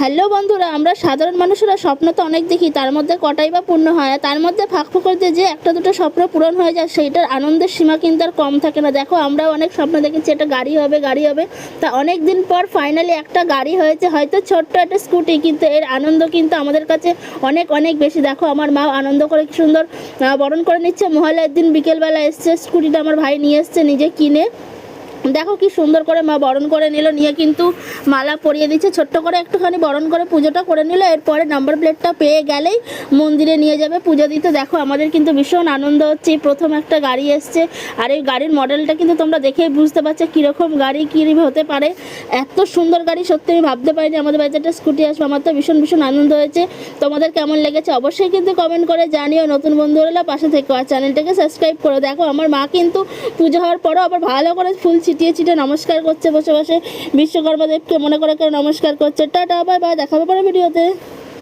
Hello বন্ধুরা, আমরা সাধারণ মানুষেরা স্বপ্ন তো অনেক দেখি, তার মধ্যে কটাই বা পূর্ণ হয় তার মধ্যে ফাঁক ফোকরতে যে একটা দুটো স্বপ্ন পূরণ হয়ে যায়, সেইটার আনন্দের সীমা কিন্তু আর কম থাকে না। দেখো, আমরাও অনেক স্বপ্ন দেখেছি, একটা গাড়ি হবে গাড়ি হবে, তা অনেক দিন পর ফাইনালি একটা গাড়ি হয়েছে, হয়তো ছোট্ট একটা স্কুটি কিন্তু এর আনন্দ কিন্তু আমাদের কাছে অনেক অনেক বেশি। দেখো, আমার মা আনন্দ করে সুন্দর বরণ করে নিচ্ছে মহলার দিন বিকেলবেলা এসছে স্কুটিটা আমার ভাই নিয়ে এসছে, নিজে কিনে। দেখো কি সুন্দর করে মা বরণ করে নিল, নিয়ে কিন্তু মালা পরিয়ে দিচ্ছে, ছোট্ট করে একটুখানি বরণ করে পুজোটা করে নিল, এরপরে নাম্বার প্লেটটা পেয়ে গেলেই মন্দিরে নিয়ে যাবে পুজো দিতে। দেখো, আমাদের কিন্তু ভীষণ আনন্দ হচ্ছে প্রথম একটা গাড়ি এসছে, আর এই গাড়ির মডেলটা কিন্তু তোমরা দেখেই বুঝতে পারছ কীরকম গাড়ি, কী হতে পারে। এত সুন্দর গাড়ি, সত্যি আমি ভাবতে পারিনি, আমাদের বাড়িতে একটা স্কুটি আসবে, আমার তো ভীষণ ভীষণ আনন্দ হয়েছে। তোমাদের কেমন লেগেছে অবশ্যই কিন্তু কমেন্ট করে জানিও, নতুন বন্ধু হলে পাশে থেকে, আর চ্যানেলটাকে সাবস্ক্রাইব করো দেখো। আমার মা কিন্তু পুজো হওয়ার পরও আবার ভালো করে ফুল ছিটিয়ে ছিটিয়ে নমস্কার করছে বসে বসে। বিশ্বকর্মা দেবকে মনে করে কেউ নমস্কার করছে। টাটা বাই বাই দেখাবে পরে ভিডিওতে।